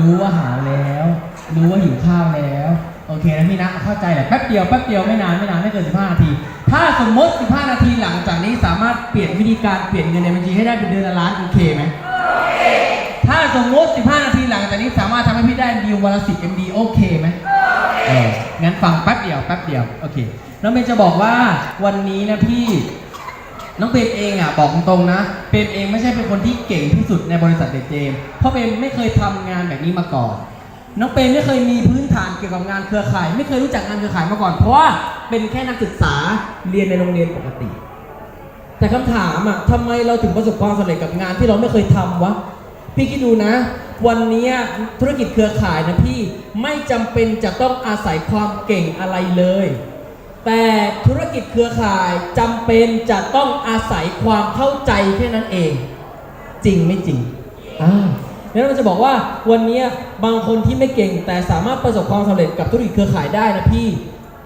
รู้ว่าหาวแล้ว รู้ว่าหิวข้าวแล้ว โอเคนะพี่นะเข้าใจแหละแป๊บเดียวแป๊บเดียวไม่นานไม่นานไม่เกิน 15 นาที ถ้าสมมติ 15 นาทีหลังจากนี้สามารถเปลี่ยนวิธีการเปลี่ยนเงินในบัญชีให้ได้เป็นเดือนละล้านโอเคไหมถ้าสมมติ 15 นาทีหลังจากนี้สามารถทำให้พี่ได้ดีลวันละ10 MD โอเคไหมเอองั้นฟังแป๊บเดียวแป๊บเดียวโอเคน้องเบนจะบอกว่าวันนี้นะพี่ น้องเปรมเองอะบอกตรงๆนะเปรมเองไม่ใช่เป็นคนที่เก่งที่สุดในบริษัทเดเจมเพราะเปรมไม่เคยทำงานแบบนี้มาก่อน น้องเปรมไม่เคยมีพื้นฐานเกี่ยวกับงานเครือข่าย ไม่เคยรู้จักงานเครือข่ายมาก่อน เพราะว่าเป็นแค่นักศึกษาเรียนในโรงเรียนปกติ แต่คำถามอะทำไมเราถึงประสบความสำเร็จกับงานที่เราไม่เคยทำวะพี่คิดดูนะ วันนี้ธุรกิจเครือข่ายนะพี่ไม่จำเป็นจะต้องอาศัยความเก่งอะไรเลย แต่ธุรกิจเครือข่ายจำเป็นจะต้องอาศัยความเข้าใจแค่นั้นเอง จริงไม่จริงอ่าแล้วเราจะบอกว่าวันนี้บางคนที่ไม่เก่ง แต่สามารถประสบความสำเร็จกับธุรกิจเครือข่ายได้นะพี่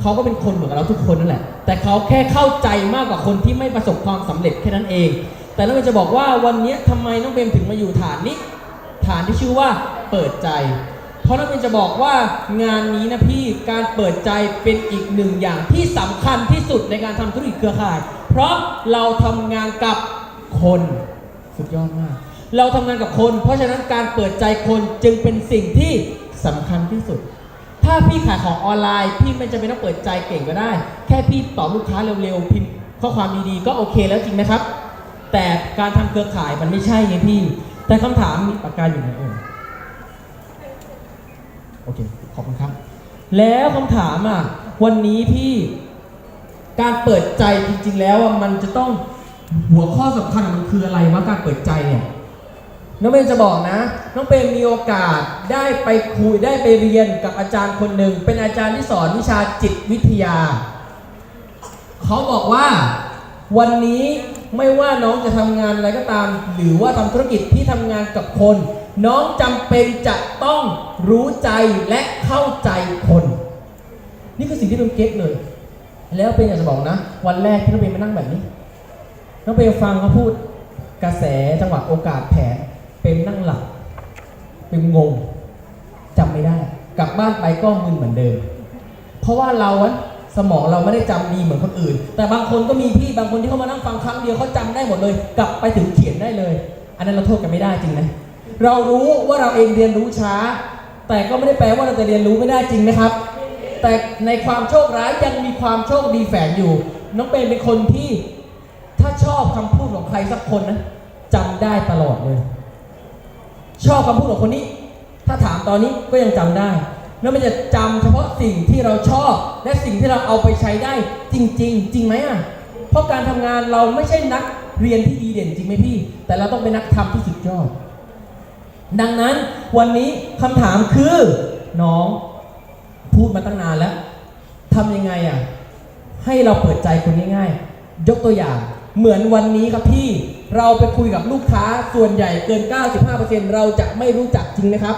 เขาก็เป็นคนเหมือนกับเราทุกคนนั่นแหละ แต่เขาแค่เข้าใจมากกว่าคนที่ไม่ประสบความสำเร็จแค่นั้นเอง แต่เราจะบอกว่าวันนี้ทำไมน้องเบมถึงมาอยู่ฐานนี้ ฐานที่ชื่อว่าเปิดใจ เพราะนักเรียนจะบอกว่างานนี้นะพี่การเปิดใจเป็นอีกหนึ่งอย่างที่สำคัญที่สุดในการทำธุรกิจเครือข่าย เพราะเราทำงานกับคนสุดยอดมาก เราทำงานกับคน เพราะฉะนั้นการเปิดใจคนจึงเป็นสิ่งที่สำคัญที่สุด ถ้าพี่ขายของออนไลน์ พี่ไม่จำเป็นต้องเปิดใจเก่งก็ได้ แค่พี่ตอบลูกค้าเร็วๆพิมพ์ข้อความดีๆก็โอเคแล้วจริงไหมครับ แต่การทำเครือข่ายมันไม่ใช่ไงพี่ แต่คำถามมีปากกาอยู่ไหนเอ่ย โอเค ขอบคุณครับ แล้วคำถามอะ วันนี้พี่การเปิดใจจริง ๆ แล้วอะมันจะต้องหัวข้อสำคัญมันคืออะไรวะการเปิดใจเนี่ยน้องเบนจะบอกนะ น้องเบนมีโอกาสได้ไปคุยได้ไปเรียนกับอาจารย์คนหนึ่ง เป็นอาจารย์ที่สอนวิชาจิตวิทยา เขาบอกว่าวันนี้ไม่ว่าน้องจะทำงานอะไรก็ตาม หรือว่าทำธุรกิจที่ทำงานกับคน น้องจำเป็นจะต้องรู้ใจและเข้าใจคน นี่คือสิ่งที่น้องเก็ตเลย แล้วเป็นอยากจะบอกนะ วันแรกที่น้องเป็นมานั่งแบบนี้ น้องเปฟังเขาพูดกระแสจังหวะโอกาสแผนเป็นนั่งหลับ เป็นงงจำไม่ได้ กลับบ้านไปก็มึนเหมือนเดิม เพราะว่าเราอะสมองเราไม่ได้จำดีเหมือนคนอื่น แต่บางคนก็มีพี่บางคนที่เขามานั่งฟังครั้งเดียวเขาจำได้หมดเลย กลับไปถึงเขียนได้เลย อันนั้นเราโทษกันไม่ได้จริงไหม เรารู้ว่าเราเองเรียนรู้ช้า แต่ก็ไม่ได้แปลว่าเราจะเรียนรู้ไม่ได้จริงไหมครับ แต่ในความโชคร้ายยังมีความโชคดีแฝงอยู่ น้องเปนเป็นคนที่ถ้าชอบคำพูดของใครสักคนนะจำได้ตลอดเลย ชอบคำพูดของคนนี้ ถ้าถามตอนนี้ก็ยังจำได้แล้วมันจะจำเฉพาะสิ่งที่เราชอบ และสิ่งที่เราเอาไปใช้ได้จริง ๆ จริงไหมอะเพราะการทำงานเราไม่ใช่นักเรียนที่ดีเด่นจริงไหมพี่ แต่เราต้องเป็นนักทำที่สุดยอด ดังนั้นวันนี้คำถามคือน้องพูดมาตั้งนานแล้วทำยังไงอะให้เราเปิดใจคนง่ายๆ ยกตัวอย่างเหมือนวันนี้ครับพี่เราไปคุยกับลูกค้าส่วนใหญ่เกิน 95%เราจะไม่รู้จักจริงนะครับ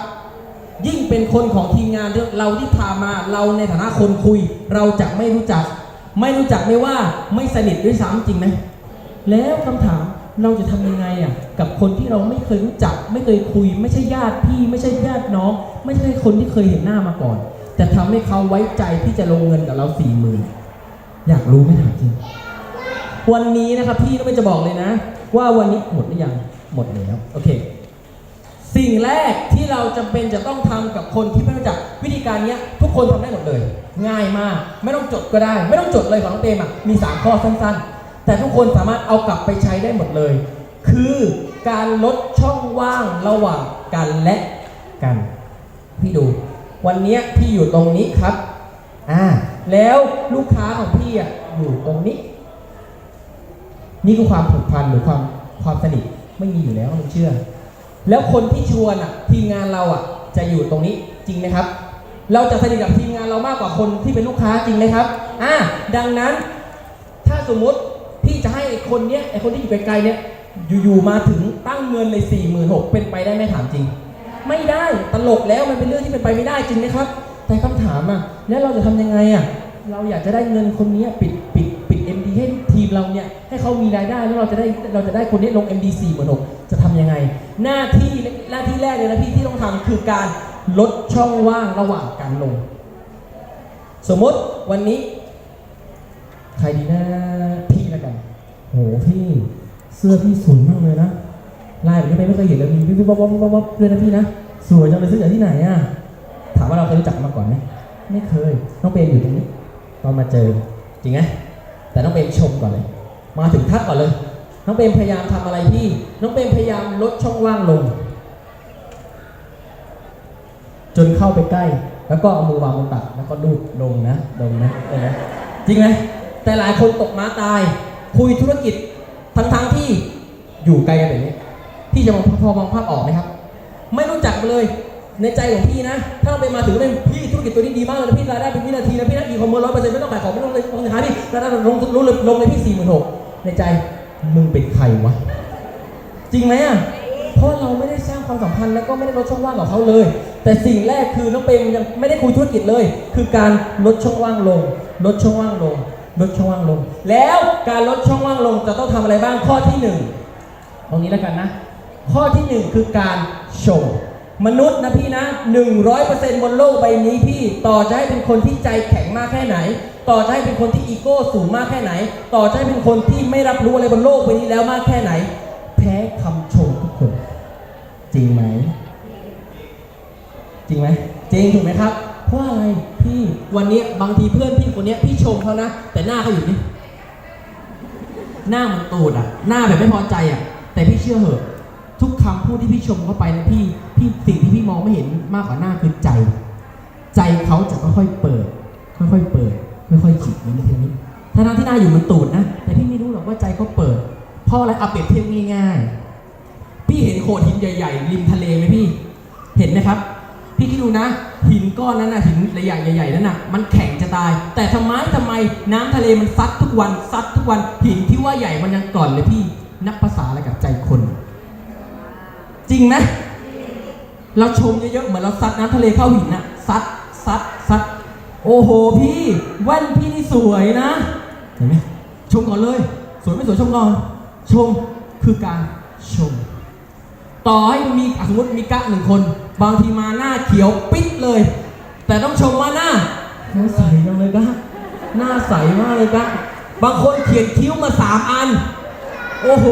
ยิ่งเป็นคนของทีมงานเราที่พามาเราในฐานะคนคุย เราจะไม่รู้จัก ไม่รู้จักไม่ว่าไม่สนิทด้วยซ้ำจริงไหมแล้วคำถาม เราจะทำยังไงอะกับคนที่เราไม่เคยรู้จัก ไม่เคยคุย ไม่ใช่ญาติพี่ ไม่ใช่ญาติน้อง ไม่ใช่คนที่เคยเห็นหน้ามาก่อน แต่ทำให้เขาไว้ใจที่จะลงเงินกับเราสี่หมื่นอยากรู้ไหมถามจริงวันนี้นะครับพี่ก็ไม่จะบอกเลยนะ ว่าวันนี้หมดหรือยังหมดแล้วโอเค สิ่งแรกที่เราจำเป็นจะต้องทำกับคนที่ไม่รู้จักวิธีการนี้ทุกคนทำได้หมดเลย ง่ายมาก ไม่ต้องจดก็ได้ ไม่ต้องจดเลยของน้องเปรมอะมี 3 ข้อสั้นๆ แต่ทุกคนสามารถเอากลับไปใช้ได้หมดเลย คือการลดช่องว่างระหว่างกันและกัน พี่ดู วันนี้พี่อยู่ตรงนี้ครับอ่าแล้วลูกค้าของพี่อะอยู่ตรงนี้ นี่คือความผูกพันหรือความความสนิทไม่มีอยู่แล้วผมเชื่อ แล้วคนที่ชวนอะทีมงานเราอะจะอยู่ตรงนี้จริงไหมครับ เราจะสนิทกับทีมงานเรามากกว่าคนที่เป็นลูกค้าจริงไหมครับอ่าดังนั้นถ้าสมมติ ไอ้คนเนี้ยไอ้คนที่อยู่ไกลๆเนี้ยอยู่ๆมาถึงตั้งเงินเลย4ี่หมื่นหกเป็นไปได้ไหมถามจริง ไม่ได้ตลกแล้วมันเป็นเรื่องที่เป็นไปไม่ได้จริงไหมครับ แต่คำถามอะแล้วเราจะทำยังไงอะเราอยากจะได้เงินคนนี้ปิดปิดปิด MD ให้ทีมเราเนี่ยให้เขามีรายได้แล้วเราจะได้เราจะได้คนนี้ลง MD4 หมือนหกจะทำยังไง หน้าที่หน้าที่แรกเลยนะพี่ที่ต้องทำคือการลดช่องว่างระหว่างการลง สมมติวันนี้ ใครดีนะพ หพี่เสื้อพี่สวยมากเลยนะลายแบบนี้ไม่เคยเห็นเลยมีวิบวิบวับวับวับวับเลยนะพี่นะสวยจังเลยซื้อจากที่ไหนอะถามว่าเราเคยรู้จักมาก่อนไหมไม่เคยน้องเปรมอยู่ตรงนี้ ตอนมาเจอจริงไหมแต่น้องเปรมชมก่อนเลย มาถึงทักก่อนเลย น้องเปรมพยายามทำอะไรพี่ น้องเปรมพยายามลดช่องว่างลง จนเข้าไปใกล้ แล้วก็เอามือวางบนตักแล้วก็ลูบลงนะลงนะลงนะจริงไหมแต่หลายคนตกม้าตาย คุยธุรกิจทั้งๆที่อยู่ไกลกันแบบนี้พี่จะมองพอมองภาพออกไหมครับ ไม่รู้จักเลยในใจของพี่นะ ถ้าเราไปมาถึงเป็นพี่ธุรกิจตัวนี้ดีมากเลยพี่รายได้เป็นวินาทีนะพี่นะอีคอมเมิร์ซร้อยเปอร์เซ็นต์ไม่ต้องขายของไม่ต้องเลยลงสินค้าพี่รายได้ลงลงเลยลงเลยพี่สี่หมื่นหกในใจมึงเป็นใครวะจริงไหมอะเพราะเราไม่ได้สร้างความสัมพันธ์แล้วก็ไม่ได้ลดช่องว่างกับเขาเลย แต่สิ่งแรกคือน้องเปรมยังไม่ได้คุยธุรกิจเลย คือการลดช่องว่างลง ลดช่องว่างลง ลดช่องว่างลง แล้วการลดช่องว่างลงจะต้องทำอะไรบ้างข้อที่หนึ่งตรงนี้แล้วกันนะ ข้อที่หนึ่งคือการโชว์มนุษย์นะพี่นะ 100%บนโลกใบนี้พี่ ต่อจะให้เป็นคนที่ใจแข็งมากแค่ไหน ต่อจะให้เป็นคนที่อีโก้สูงมากแค่ไหน ต่อจะให้เป็นคนที่ไม่รับรู้อะไรบนโลกใบนี้แล้วมากแค่ไหน แพ้คำชมทุกคน จริงไหม จริงไหม จริงถูกไหมครับ เพราะอะไรพี่ วันนี้บางทีเพื่อน เนี้ยพี่ชมเขานะ แต่หน้าเขาอยู่นี่ หน้ามันตูดอะ หน้าแบบไม่พอใจอะ แต่พี่เชื่อเหอะ ทุกคำพูดที่พี่ชมเข้าไปนะพี่พี่สิ่งที่พี่มองไม่เห็นมากกว่าหน้าคือใจ ใจเขาจะค่อยๆเปิด ค่อยๆเปิด ค่อยๆจิบนิดทีนี้ถ้าหน้าที่หน้าอยู่มันตูดนะ แต่พี่ไม่รู้หรอกว่าใจเขาเปิด เพราะอะไรเอาเปรียบเทียบง่ายๆ พี่เห็นโขดหินใหญ่ ๆ ริมทะเลไหมพี่ เห็นไหมครับ พี่คิดดูนะ หินก้อนนั้นนะหินใหญ่ๆใหญ่ๆนั้นนะมันแข็งจะตาย แต่ทำไมทำไมน้ำทะเลมันซัดทุกวันซัดทุกวันหินที่ว่าใหญ่มันยังก่อนเลยพี่นับภาษาอะไรกับใจคน จริงไหมเราชมเยอะๆเหมือนเราซัดน้ำทะเลเข้าหินน่ะซัดซัดซัดโอ้โหพี่แว่นพี่นี่สวยนะเห็นไหมชมก่อนเลย สวยไม่สวยชมก่อน ชมคือการชม ต่อให้มีสมมติมีกะหนึ่งคน บางทีมาหน้าเขียวปิดเลย แต่ต้องชมว่าหน้าหน้าใสจังเลยกะหน้าใสมากเลยกะบางคนเขียนคิ้วมาสามอัน โอ้โห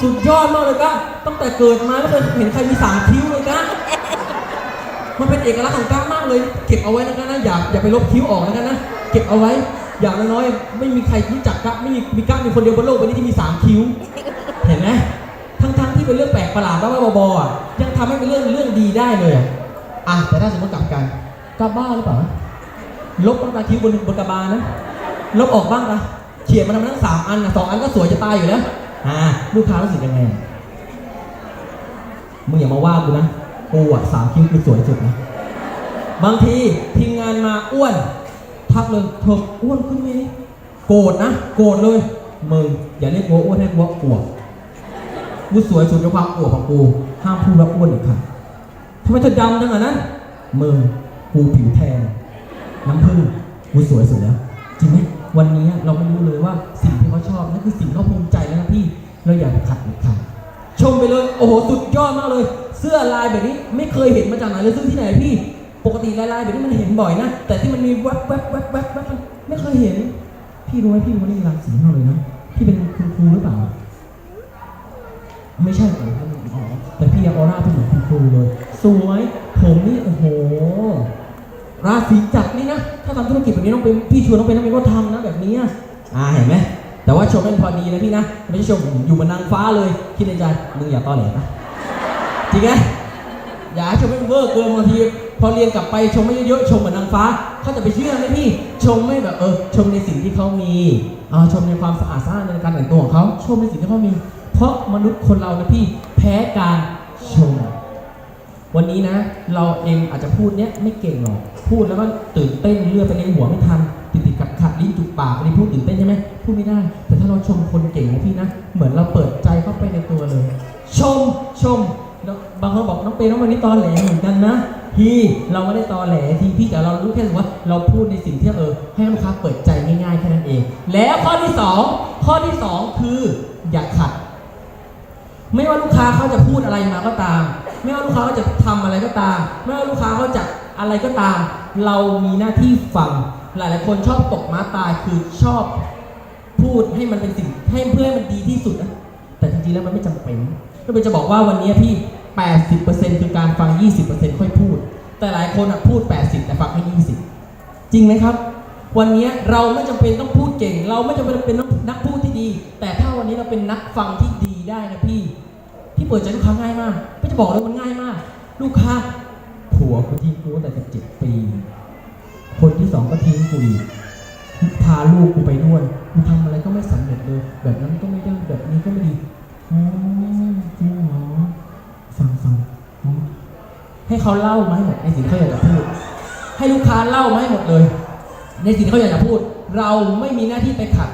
สุดยอดมากเลยกะตั้งแต่เกิดมาไม่เคยเห็นใครมีสามคิ้วเลยกะมันเป็นเอกลักษณ์ของกะมากเลย เก็บเอาไว้นะกะนะอย่าอย่าไปลบคิ้วออกนะกันนะเก็บเอาไว้อย่างน้อยๆไม่มีใครรู้จักกะไม่มีมีกะมีคนเดียวบนโลกใบนี้ที่มีสามคิ้ว เห็นไหม เป็นเรื่องแปลกประหลาดบ้าๆบอๆอะยังทำให้เป็นเรื่องเรื่องดีได้เลยอะอะแต่ถ้าสมมติกลับกันกลับบ้าหรือเปล่าลบตั้งตาคิ้วบนบนกระบาลนะลบออกบ้างปะเขียนมาทำทั้งสามอันนะสองอันก็สวยจะตายอยู่แล้วอ่าลูกค้ารู้สึกยังไงมึงอย่ามาว่ากูนะกูอะสามคิ้วคือสวยสุดนะบางทีทีมงานมาอ้วนทักเลยเธออ้วนขึ้นไหมนี่โกรธนะ โกรธเลยมึงอย่าเรียกว่าอ้วนให้กูว่าอวบ กูสวยสุดในความอวบของกู ห้ามพูดว่าอ้วนอีกค่ะทำไมเธอดำจังอะนะมึงกูผิวแทน น้ำผึ้งกูสวยสุดแล้ว จริงไหมวันนี้เราไม่รู้เลยว่าสิ่งที่เขาชอบนั่นคือสิ่งที่เขาภูมิใจแล้วนะพี่ เราอย่าไปขัดอีกค่ะชมไปเลย โอ้โห สุดยอดมากเลย เสื้อลายแบบนี้ไม่เคยเห็นมาจากไหนเลยซื้อที่ไหนพี่ ปกติลายๆแบบนี้มันเห็นบ่อยนะ แต่ที่มันมีแวบแวบแวบแวบแวบมันไม่เคยเห็น พี่รู้ไหมพี่รู้ว่านี่มีรังสีมากเลยนะ พี่เป็นคุณครูหรือเปล่า ไม่ใช่ผมท่านอ๋อแต่พี่ออร่าเป็นเหมือนคุณครูเลย สวย ผมนี่โอ้โห ราศีจัดนี่นะ ถ้าทำธุรกิจแบบนี้ต้องเป็นพี่ชวนต้องเป็นต้องเป็นก็ทำนะแบบนี้อ่าเห็นไหมแต่ว่าชมเป็นพอดีนะพี่นะ ไม่ใช่ชมอยู่เหมันนางฟ้าเลย คิดในใจมึงอย่าต้อแหลนะจริงไหมอย่าชมไม่เวอร์เกินบางทีพอเรียนกลับไปชมไม่เยอะชมเหมือนนางฟ้าเขาจะไปเชื่อไหมพี่ชมไม่แบบเออชมในสิ่งที่เขามีอ่าชมในความสะอาดสะอาดในการแต่งตัวของเขาชมในสิ่งที่เขามี เพราะมนุษย์คนเรานะพี่แพ้การชม วันนี้นะ เราเองอาจจะพูดเนี้ยไม่เก่งหรอก พูดแล้วก็ตื่นเต้นเลือดไปในหัวไม่ทันติดติดขัดขัดลิ้นจุกปากไม่ได้พูดตื่นเต้นใช่ไหมพูดไม่ได้ แต่ถ้าเราชมคนเก่งนะพี่นะ เหมือนเราเปิดใจเข้าไปในตัวเลย ชมชมบางคนบอกน้องเปย์น้องวันนี้ตอนแหลเหมือนกันนะพี่เราไม่ได้ตอแหลทีพี่แต่เรารู้แค่ว่าเราพูดในสิ่งที่เออให้ลูกค้าเปิดใจง่ายๆแค่นั้นเอง แล้วข้อที่สองข้อที่สองคืออย่าขัด ไม่ว่าลูกค้าเขาจะพูดอะไรมาก็ตาม ไม่ว่าลูกค้าเขาจะทำอะไรก็ตาม ไม่ว่าลูกค้าเขาจะอะไรก็ตาม เรามีหน้าที่ฟัง หลายๆคนชอบตกม้าตายคือชอบพูดให้มันเป็นสิ่งให้เพื่อให้มันดีที่สุดนะแต่จริงๆแล้วมันไม่จำเป็นก็เป็นจะบอกว่าวันนี้พี่ 80%คือการฟัง 20%ค่อยพูด แต่หลายคนอะพูด 80 แต่ฟังแค่20 จริงไหมครับ วันนี้เราไม่จำเป็นต้องพูดเก่ง เราไม่จำเป็นต้องเป็นนักพูดที่ดี แต่ถ้าวันนี้เราเป็นนักฟังที่ดี ได้นะพี่ พี่เปิดใจลูกค้าง่ายมาก พี่จะบอกเลยมันง่ายมาก ลูกค้า ผัวกูทิ้งกูตั้งแต่สิบเจ็ดปี คนที่สองก็ทิ้งกูอีกพาลูกกูไปด้วยกูทำอะไรก็ไม่สำเร็จเลย แบบนั้นก็ไม่ได้แบบนี้ก็ไม่ดีอ๋อจริงเหรอฟังฟังให้เขาเล่ามาให้หมดในสิ่งที่เขาอยากจะพูด ให้ลูกค้าเล่ามาให้หมดเลย ในสิ่งที่เขาอยากจะพูด เราไม่มีหน้าที่ไปขัด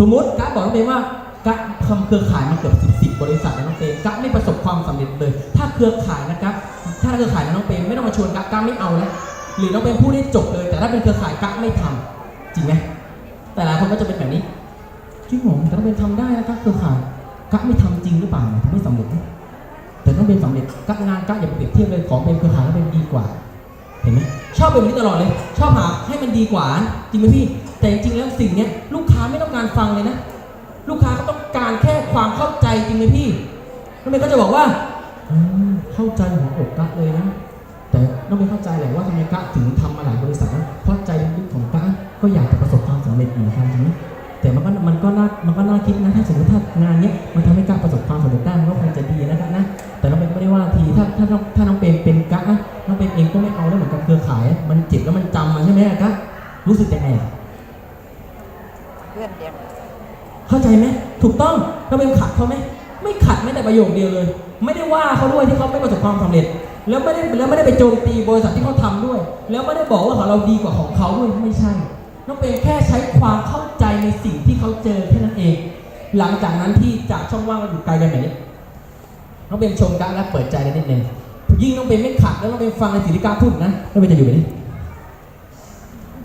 สมมติกั๊กบอกน้องเตงว่า กั๊กทำเครือข่ายมาเกือบสิบสิบบริษัทนะน้องเตงกั๊กไม่ประสบความสำเร็จเลย ถ้าเครือข่ายนะกั๊กถ้าเครือข่ายนะน้องเตงไม่ต้องมาชวนกั๊กกั๊กไม่เอาแล้วหรือน้องเตงพูดได้จบเลย แต่ถ้าเป็นเครือข่ายกั๊กไม่ทำจริงไหมแต่หลายคนก็จะเป็นแบบนี้จริงหรอแต่น้องเตงทำได้นะกั๊กเครือข่ายกั๊กไม่ทำจริงหรือเปล่าถึงไม่สำเร็จแต่ต้องเป็นสำเร็จกั๊กงานกั๊กอย่าไปเปรียบเทียบเลยของเป็นเครือข่ายแล้วเป็นดีกว่า เห็นไหมชอบเป็นแบบนี้ตลอดเลย ชอบหาให้มันดีกว่าจริงไหมพี่ แต่จริงๆแล้วสิ่งนี้ลูกค้าไม่ต้องการฟังเลยนะ ลูกค้าก็ต้องการแค่ความเข้าใจจริงไหมพี่น้องเมย์ก็จะบอกว่าอืมเข้าใจหัวอกกะเลยนะ แต่น้องเมย์เข้าใจแหละว่าทำไมกะถึงทำมาหลายบริษัทนะเพราะใจลึกๆของกะก็อยากจะประสบความสำเร็จเหมือนกันจริงไหมแต่มันก็มันก็น่ามันก็น่าคิดนะถ้าสมมติถ้างานเนี้ยมันทำให้กะประสบความสำเร็จได้มันก็คงจะดีนะกะนะ แต่น้องเปรมไม่ได้ว่าทีถ้าถ้าน้องถ้าน้องเปรมเป็นกะน้องเปรมเองก็ไม่เอาแล้วเหมือนกับเครือข่าย มันเจ็บแล้วมันจำมาใช่ไหมกะรู้สึกยังไงอะ เพื่อนเดียว เข้าใจไหมถูกต้องเราเป็นขัดเขาไหมไม่ขัดแม้แต่ประโยคเดียวเลย ไม่ได้ว่าเขาด้วยที่เขาไม่ประสบความสำเร็จ แล้วไม่ได้แล้วไม่ได้ไปโจมตีบริษัทที่เขาทำด้วย แล้วไม่ได้บอกว่าของเราดีกว่าของเขาด้วยไม่ใช่น้องเป็นแค่ใช้ความเข้าใจในสิ่งที่เขาเจอแค่นั้นเอง หลังจากนั้นที่จากช่องว่างเราอยู่ไกลกันแบบนี้น้องเป็นชมกันและเปิดใจนิดนึงยิ่งน้องเป็นไม่ขัดแล้วน้องเป็นฟังในสิ่งที่กล้าพูดนะน้องเป็นจะอยู่แบบนี้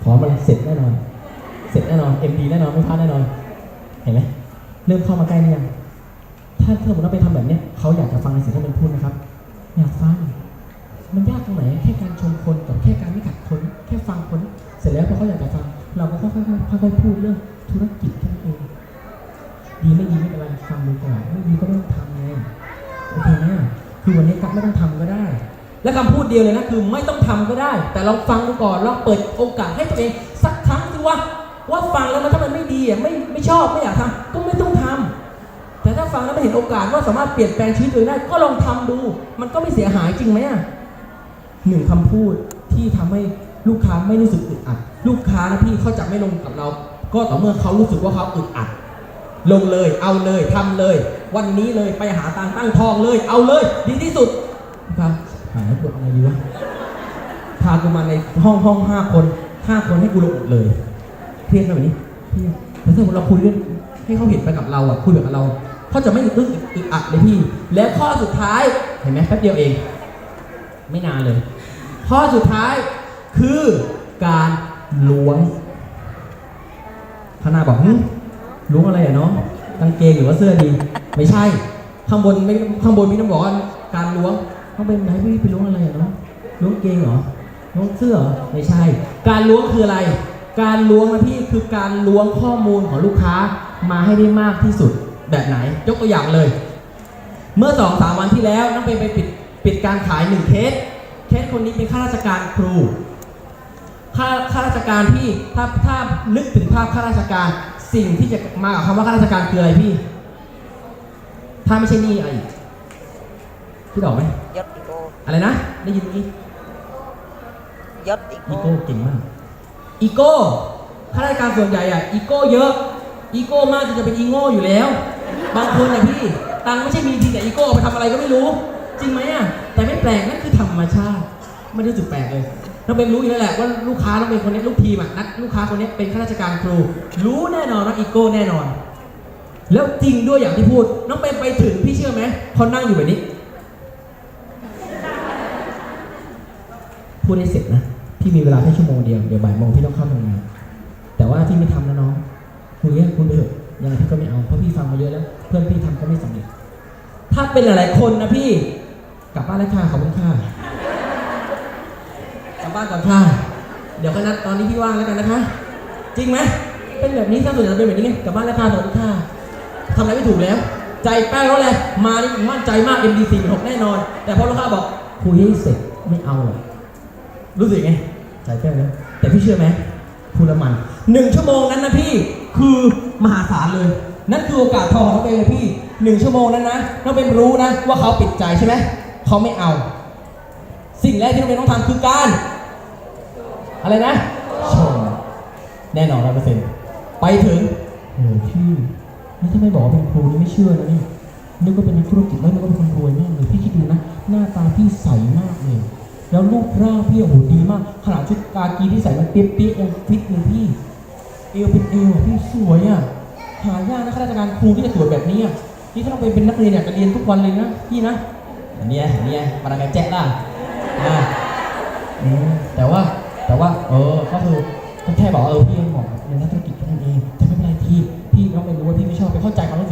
พร้อมอะไรเสร็จแน่นอน เสร็จแน่นอน MD แน่นอนไม่พลาดแน่นอน เห็นไหมเริ่มเข้ามาใกล้หรือยังถ้าเธอบอกว่าไปทำแบบนี้เขาอยากจะฟังในสิ่งที่มันพูดนะครับ อยากฟัง มันยากตรงไหนแค่การชมคนกับแค่การไม่ขัดคนแค่ฟังคนเสร็จแล้วพอเขาอยากจะฟัง เราก็ค่อยๆค่อยๆพูดเรื่องธุรกิจแค่นั้นเองดีไม่ดีไม่เป็นไรฟังดูก่อนไม่ดีก็ไม่ต้องทำไงโอเคไหมคือวันนี้กั๊กไม่ต้องทำก็ได้ และคำพูดเดียวเลยนะคือไม่ต้องทำก็ได้ แต่ลองฟังดูก่อนลองเปิดโอกาสให้ตัวเองสักครั้งสิว่า ว่าฟังแล้วมันถ้ามันไม่ดีอะไม่ไม่ชอบไม่อยากทำก็ไม่ต้องทำแต่ถ้าฟังแล้วไม่เห็นโอกาสว่าสามารถเปลี่ยนแปลงชีวิตตัวเองได้ก็ลองทำดู มันก็ไม่เสียหายจริงไหมอะหนึ่งคำพูดที่ทำให้ลูกค้าไม่รู้สึกอึดอัด ลูกค้านะพี่เขาจะไม่ลงกับเรา ก็ต่อเมื่อเขารู้สึกว่าเขาอึดอัด ลงเลย เอาเลยทำเลย วันนี้เลยไปหาตังตั้งทองเลย เอาเลย ดีที่สุดครับหาตัวอะไรดีวะพากูมาในห้องห้องห้าคนห้าคนให้กูลงหมดเลย เครียดไหมแบบนี้เครียดแต่ถ้าเราคุยด้วยให้เขาเห็นไปกับเราอะคุยแบบกับเราเขาจะไม่รู้สึกอึดอัดเลยพี่ แล้วข้อสุดท้ายเห็นไหมแป๊บเดียวเอง ไม่นานเลย ข้อสุดท้ายคือการล้วงพนาบอกล้วงอะไรอะเนาะกางเกงหรือว่าเสื้อดี ไม่ใช่ ข้างบนไม่ข้างบนมีต้องบอกว่าการล้วงข้างบนไหนพี่ไปล้วงอะไรอะเนาะล้วงเกงเหรอล้วงเสื้อเหรอไม่ใช่ การล้วงคืออะไร การล้วงนะพี่คือการล้วงข้อมูลของลูกค้ามาให้ได้มากที่สุดแบบไหน ยกตัวอย่างเลย เมื่อสองสามวันที่แล้วน้องเปไปปิดปิดการขายหนึ่งเคสเคสคนนี้เป็นข้าราชการครูข้าข้าราชการที่ถ้าถ้านึกถึงภาพข้าราชการสิ่งที่จะมากับคำว่าข้าราชการคืออะไรพี่ ถ้าไม่ใช่หนี่อะไรอีกพี่ดอกไหมยศอีโก้อะไรนะได้ยินเมื่อกี้ยศอีอีโก้โก้เก่งมาก อีโก้ข้าราชการส่วนใหญ่อะอีโก้เยอะ อีโก้มากจนจะเป็นอีโง่อยู่แล้ว บางคนอะพี่ตังไม่ใช่มีจริงแต่อีโก้เอาไปทำอะไรก็ไม่รู้ จริงไหมอะแต่ไม่แปลกนั่นคือธรรมชาติ ไม่ได้รู้สึกแปลกเลยเราเป็นรู้อยู่แล้วแหละว่าลูกค้าต้องเป็นคนนี้ลูกทีมอะนักลูกค้าคนนี้เป็นข้าราชการครู รู้แน่นอนว่าอีโก้แน่นอน แล้วจริงด้วยอย่างที่พูด น้องเป็นไปถึงพี่เชื่อไหมเขานั่งอยู่แบบนี้พูดให้เสร็จนะ พี่มีเวลาแค่ชั่วโมงเดียว เดี๋ยวบ่ายโมงพี่ต้องเข้าทำงาน แต่ว่าพี่ไม่ทำนะน้องคุยอะคุณไปเถอะยังไงพี่ก็ไม่เอา เพราะพี่ฟังมาเยอะแล้ว เพื่อนพี่ทำก็ไม่สำเร็จ ถ้าเป็นหลายๆคนนะพี่ กลับบ้านแล้วค่ะขอบคุณค่ะกลับบ้านก่อนค่ะ เดี๋ยวก็นัดตอนนี้พี่ว่างแล้วกันนะคะ จริงไหม เป็นแบบนี้ถ้าสุดจะเป็นแบบนี้ไง กลับบ้านแล้วค่ะขอบคุณค่ะทำอะไรไม่ถูกแล้ว ใจแป้วแล้วแหละ มานี่มั่นใจมาก MD4 6 แน่นอน แต่พอลูกค้าบอกคุยให้เสร็จไม่เอาหรอกรู้สึกไง ใจแป้วแล้วแต่พี่เชื่อไหมพูดละมันหนึ่งชั่วโมงนั้นนะพี่คือมหาศาลเลย นั่นคือโอกาสทองของน้องเบนเลยพี่หนึ่งชั่วโมงนั้นนะน้องเบนรู้นะว่าเขาปิดใจใช่ไหมเขาไม่เอา สิ่งแรกที่น้องเบนต้องทำคือการ อะไรนะชมแน่นอนร้อยเปอร์เซ็นต์ไปถึงโอ้พี่นี่ถ้าไม่บอกว่าเป็นครูนี่ไม่เชื่อนะนี่นึกว่าเป็นนักธุรกิจแล้วนึกว่าเป็นคนรวยแน่เลยพี่คิดดูนะ หน้าตาพี่ใสมากเลย แล้วรูปร่างพี่โอ้โหดีมาก ขนาดชุดกากีที่ใส่มันเปี้ยๆยังฟิตเลยพี่ เอวเป็นเอวอะพี่สวยอะ หายากนะข้าราชการครูที่จะสวยแบบนี้อะ นี่ถ้าเราไปเป็นนักเรียนเนี่ยจะเรียนทุกวันเลยนะพี่นะอันเนี้ยอันเนี้ยมาดังกันแจ๊ะล่ะอ่าอืมแต่ว่าแต่ว่าเออก็คือก็แค่บอกว่าเออพี่ยังบอกเรียนนักธุรกิจแค่นั้นเองแต่ไม่เป็นไรพี่พี่น้องเป็นรู้ว่าพี่ไม่ชอบไปเข้าใจความรู้ส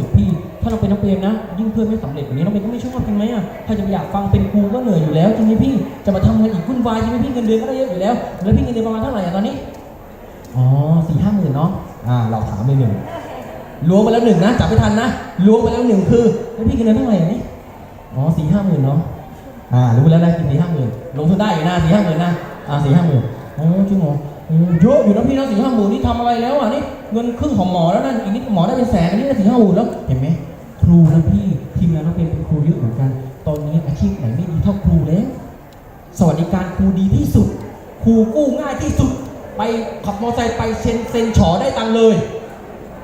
ึกพี่ถ้าเราเป็ นนักเรียนนะ ยิ่งเพื่อนไม่สำเร็จแบบนี้น้องเป็นก็ไม่ชอบจริงไหมอะใครจะไปอยากฟังเป็นครูก็เหนื่อยอยู่แล้วจริงไหมพี่จะมาทำงานอีกวุ่นวายใช่ไหมพี่เงินเดือนก็ได้เยอะอยู่แล้ว แล้วพี่เงินเดือนประมาณเท่าไหร่อะตอนนี้อ๋อสี่ห้าหมื่นเนาะอ่าเราถามไปหนึ่งรวมไปแล้วหนึ่งนะจับไม่ทันนะรวมไปแล้วหนึ่งคือแล้วพี่เงินเดือนเท่าไหร่อันนี้อ๋อสี่ห้าหมื่นเนาะอ่ารู้แล้วได้สี่ห้าหมื่นลงทุนได้อยู่นะสี่ห้าหมื่นนะอ่าสี่ห้าหมื่นโอ้จริงเหรอเยอะอยู่นะพี่นะสี่ห้าหมื่นนี่ทำอะไรแล้วอะนี่เงินครึ่งของหมอแล้วนั่นอีกนิดหมอได้เป็นแสนอันนี้ได้สี่ห้าหมื่นแล้วเห็นไหม ครูนะพี่ทีมงานน้องเป็นเป็นครูเยอะเหมือนกัน ตอนนี้อาชีพไหนไม่ดีเท่าครูแล้วสวัสดิการครูดีที่สุด ครูกู้ง่ายที่สุด ไปขับมอเตอร์ไซค์ไปเซ็นเซ็นฉอได้ตังเลย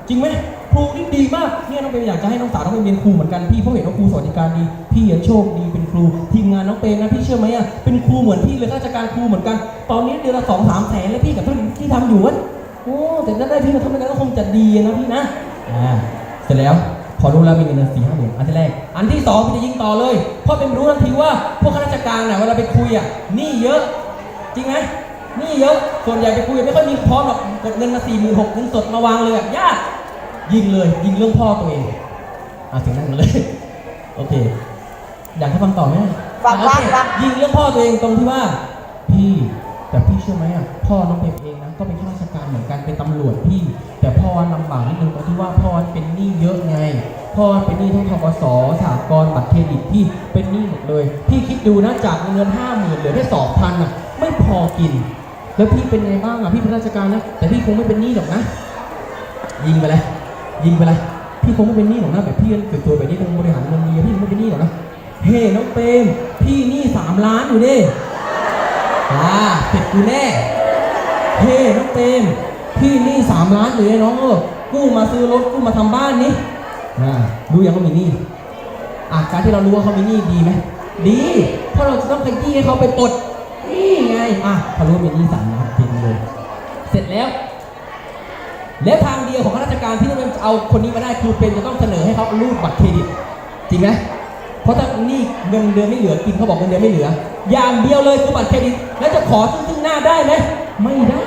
จริงไหมครูนี่ดีมากเนี่ยน้องเปรมอยากจะให้น้องสาวน้องเปรมเรียนครูเหมือนกันพี่เพราะเห็นว่าครูสวัสดิการดีพี่อะโชคดีเป็นครูทีมงานน้องเปรมนะพี่เชื่อไหมอะเป็นครูเหมือนพี่เลยข้าราชการครูเหมือนกัน ตอนนี้เดือนละสองสามแสนแล้วพี่กับที่ที่ทำอยู่วะโอ้แต่ถ้าได้พี่มาทำงานก็คงจะดีนะพี่นะอ่าเสร็จแล้ว พอรู้แล้วมีเงินเดือนสี่ห้าหมื่นอันที่แรก อันที่สองพี่จะยิงต่อเลย เพราะเป็นรู้ทันทีว่าพวกข้าราชการน่ะเวลาไปคุยอะหนี้เยอะ จริงไหมหนี้เยอะ ส่วนใหญ่ไปคุยไม่ค่อยมีพร้อมหรอกกดเงินมาสี่หมื่นหกเงินสดมาวางเลยอะยากยิงเลย ยิงเรื่องพ่อตัวเองอะถึงนั่นมาเลย โอเค อยากให้ฟังต่อไหมฟังอะโอเคฟังยิงเรื่องพ่อตัวเองตรงที่ว่า พี่แต่พี่เชื่อไหมอะพ่อน้องเปรมเองนะก็เป็นข้าราชการเหมือนกันเป็นตำรวจพี่ แต่พ่อลำบากนิดนึง พ่อเป็นหนี้ทั้งทกสสหกรณ์บัตรเครดิตพี่เป็นหนี้หมดเลย พี่คิดดูนะจากเงินห้าหมื่นเหลือแค่สองพันอะไม่พอกิน แล้วพี่เป็นไงบ้างอะพี่เป็นราชการนะแต่พี่คงไม่เป็นหนี้หรอกนะ ยิงไปเลยยิงไปเลยพี่คงไม่เป็นหนี้หรอกนะแบบพี่เกิดตัวแบบนี้คงบริหารเงินดีพี่คงไม่เป็นหนี้หรอกนะเฮ้น้องเปรมพี่หนี้สามล้านอยู่ดิอ่าเสร็จกูแน่เฮ้น้องเปรมพี่หนี้สามล้านอยู่เลยน้องเออกู้มาซื้อรถกู้มาทำบ้านนี่ อ่ารู้ยังว่ามีหนี้อะการที่เรารู้ว่าเขามีหนี้ดีไหมดี เพราะเราจะต้องขยี้ให้เขาไปปลดนี่ไงอะพอรู้ว่ามีหนี้สามล้านเพียงเลย เสร็จแล้ว และทางเดียวของข้าราชการที่จะเอาคนนี้มาได้คือเป็นจะต้องเสนอให้เขารูดบัตรเครดิต จริงไหมเพราะถ้านี่เงินเดือนไม่เหลือกินเขาบอกเงินเดือนไม่เหลือ อย่างเดียวเลยคือบัตรเครดิต แล้วจะขอซึ่งซึ่งหน้าได้ไหมไม่ได้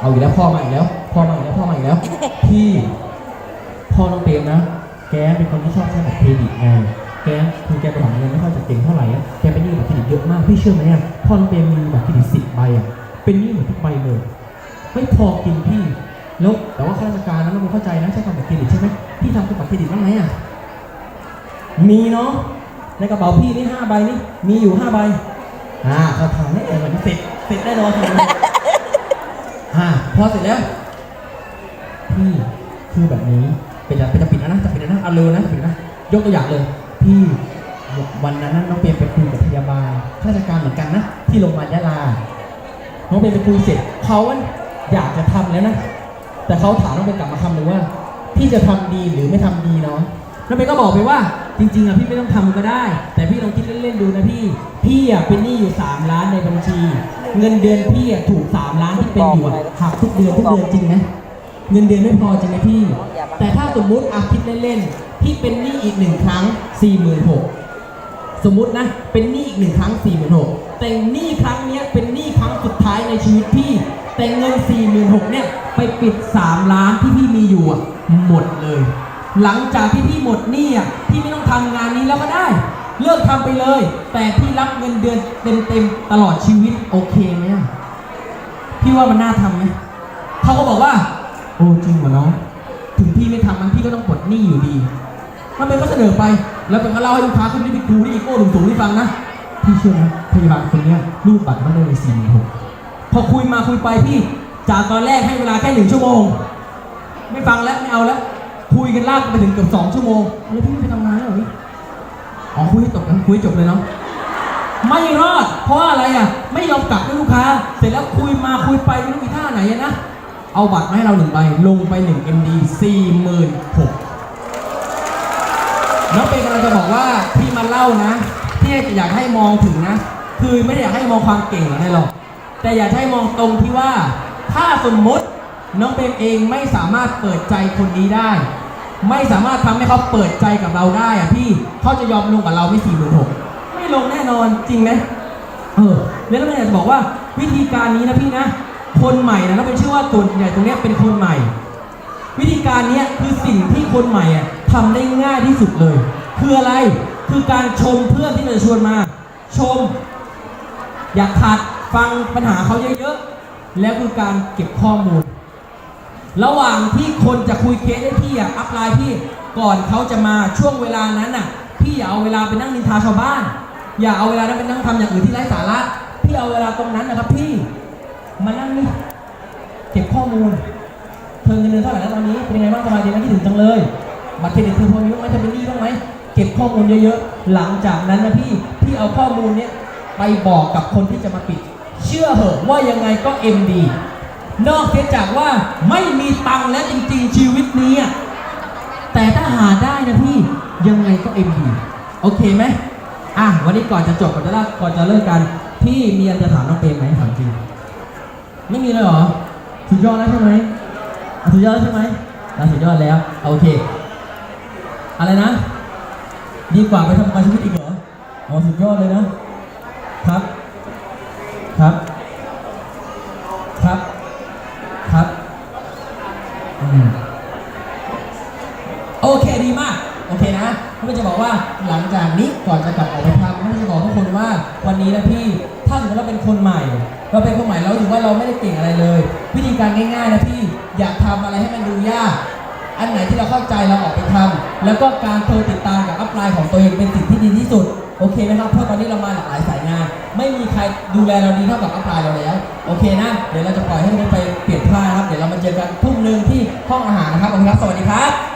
เอาอีกแล้วพ่อมาอีกแล้วพ่อมาอีกแล้วพ่อมาอีกแล้วพี่พ่อน้องเปรมนะ แกเป็นคนที่ชอบใช้บัตรเครดิตไงแกคือแกประหยัดเงินไม่ค่อยจะเก่งเท่าไหร่อะแกเป็นหนี้บัตรเครดิตเยอะมากพี่เชื่อไหมอะพ่อน้องเปรมมีบัตรเครดิตสิบใบอะเป็นหนี้หมดทุกใบเลย ไม่พอกินพี่แล้วแต่ว่าข้าราชการนั้นเราเข้าใจนะใช้ทำบัตรเครดิตใช่ไหมพี่ทำเป็นบัตรเครดิตบ้างไหมอะมีเนาะในกระเป๋าพี่นี่ห้าใบนี่มีอยู่ห้าใบอ่าเขาทำแน่เลยเสร็จเสร็จแน่นอนทีนี้อ่าพอเสร็จแล้วพี่คือแบบนี้ เป็นจะเป็นจะปิดแล้วนะจะปิดแล้วนะเอาเร็วนะปิดแล้วนะยกตัวอย่างเลยพี่วันนั้นน้องเปรมไปคุยกับพยาบาลข้าราชการเหมือนกันนะที่โรงพยาบาลยะลาน้องเบนไปคุยเสร็จเขาอยากจะทำแล้วนะแต่เขาถามน้องเบนกลับมาคำหนึ่งว่า พี่จะทำดีหรือไม่ทำดีเนาะน้องเบนก็บอกไปว่า จริงๆอะพี่ไม่ต้องทำก็ได้ แต่พี่ลองคิดเล่นๆดูนะพี่ พี่อะเป็นหนี้อยู่ 3 ล้านในบัญชี เงินเดือนพี่อะถูก 3 ล้านที่เป็นอยู่หักทุกเดือนทุกเดือนจริงไหม เงินเดือนไม่พอจริงไหมพี่ แต่ถ้าสมมุติอะคิดเล่นๆพี่เป็นหนี้อีกหนึ่งครั้ง4 6 0 0 0สมมุตินะ เป็นหนี้อีกหนึ่งครั้ง4 6 0 0 0แต่หนี้ครั้งเนี้ยเป็นหนี้ครั้งสุดท้ายในชีวิตพี่ แต่เงิน4 6 0 0 0เนี่ยไปปิด 3 ล้านที่พี่มีอยู่อะหมดเลย หลังจากที่พี่หมดหนี้อะพี่ไม่ต้องทำงานนี้แล้วก็ได้ เลิกทำไปเลย แต่พี่รับเงินเดือนเต็มๆตลอดชีวิตโอเคไหมพี่ว่ามันน่าทำไหมเขาก็บอกว่า อ้จริงเหรอน้องถึงพี่ไม่ทำมันพี่ก็ต้องปลดหนี้อยู่ดีมันเป็นก็เสนอไป แล้วเป็นก็เล่าให้ลูกค้าคนที่เป็นครูที่อีโก้สูงๆที่ฟังนะพี่เชื่อไหมพยาบาลคนเนี้ยรูดบัตรมาได้ในสี่หกพอคุยมาคุยไปพี่จากตอนแรกให้เวลาแค่หนึ่งชั่วโมง ไม่ฟังแล้วไม่เอาแล้วคุยกันลากไปถึงเกือบสองชั่วโมงแล้วพี่ไม่ไปทำงานแล้วเหรอพี่อ๋อคุยให้จบกันคุยให้จบเลยเนาะไม่รอด เพราะอะไรอะ ไม่ยอมกลับให้ลูกค้า เสร็จแล้วคุยมาคุยไปไม่รู้มีท่าไหนอะนะ เอาบัตรมาให้เราหนึ่งใบลงไปหนึ่ง MD สี่หมื่นหกน้องเป็นกำลังจะบอกว่าที่มาเล่านะที่อยากให้มองถึงนะ คือไม่ได้อยากให้มองความเก่งอะไรหรอกแต่อยากให้มองตรงที่ว่า ถ้าสมมติน้องเปรมเองไม่สามารถเปิดใจคนนี้ได้ ไม่สามารถทำให้เขาเปิดใจกับเราได้อะพี่เขาจะยอมลงกับเราไม่สี่หมื่นหกไม่ลงแน่นอนจริงไหมเออแล้วเราอยากจะบอกว่าวิธีการนี้นะพี่นะ คนใหม่นะเราเป็นชื่อว่าตัวใหญ่ตรงนี้เป็นคนใหม่ วิธีการนี้คือสิ่งที่คนใหม่อะทำได้ง่ายที่สุดเลย คืออะไรคือการชมเพื่อนที่เราชวนมา ชม อยากขัดฟังปัญหาเขาเยอะๆแล้วคือการเก็บข้อมูล ระหว่างที่คนจะคุยเคสให้พี่อะอัพไลน์พี่ก่อนเขาจะมาช่วงเวลานั้นน่ะพี่อย่าเอาเวลาไปนั่งนินทาชาวบ้าน อย่าเอาเวลานั้นไปนั่งทำอย่างอื่นที่ไร้สาระพี่เอาเวลาตรงนั้นนะครับพี่ มานั่งนี่เก็บข้อมูล เธอเงินเดือนเท่าไหร่แล้วตอนนี้ เป็นยังไงบ้างสบายดีไหมคิดถึงจังเลย บัตรเครดิตเธอพอมีบ้างไหมเธอเป็นหนี้บ้างไหม เก็บข้อมูลเยอะๆ หลังจากนั้นนะพี่ พี่เอาข้อมูลเนี้ยไปบอกกับคนที่จะมาปิด เชื่อเหอะว่ายังไงก็ MD นอกเสียจากว่าไม่มีตังค์แล้วจริง ๆ ชีวิตนี้ แต่ถ้าหาได้นะพี่ ยังไงก็ MD โอเคไหมอะวันนี้ก่อนจะจบก่อนจะเลิกก่อนจะเลิกกัน พี่มีอะไรจะถามน้องเปรมไหมถามจริง ไม่มีเลยเหรอสุดยอดแล้วใช่ไหมสุดยอดใช่ไหมอะสุดยอดแล้วโอเค อะไรนะ ดีกว่าไปทำประกันชีวิตอีกเหรออ๋อสุดยอดเลยนะครับ ครับ ครับ ครับอโอเคดีมาก โอเคนะพี่จะบอกว่าหลังจากนี้ก่อนจะกลับออกไปทำพี่จะบอกทุกคนว่าวันนี้นะพี่ ถ้าสมมติเราเป็นคนใหม่ เราเป็นคนใหม่เราถือว่าเราไม่ได้เก่งอะไรเลย วิธีการง่ายๆนะพี่อยากทำอะไรให้มันดูยาก อันไหนที่เราเข้าใจเราออกไปทำแล้วก็การโทรติดตามกับอัพไลน์ของตัวเองเป็นสิ่งที่ดีที่สุดโอเคไหมครับเพราะตอนนี้เรามาหลากหลายสายงาน ไม่มีใครดูแลเราดีเท่ากับอัพไลน์เราแล้วโอเคนะ เดี๋ยวเราจะปล่อยให้มันไปเปลี่ยนผ้าครับ เดี๋ยวเรามาเจอกันทุ่มหนึ่งที่ห้องอาหารนะครับโอเคครับสวัสดีครับ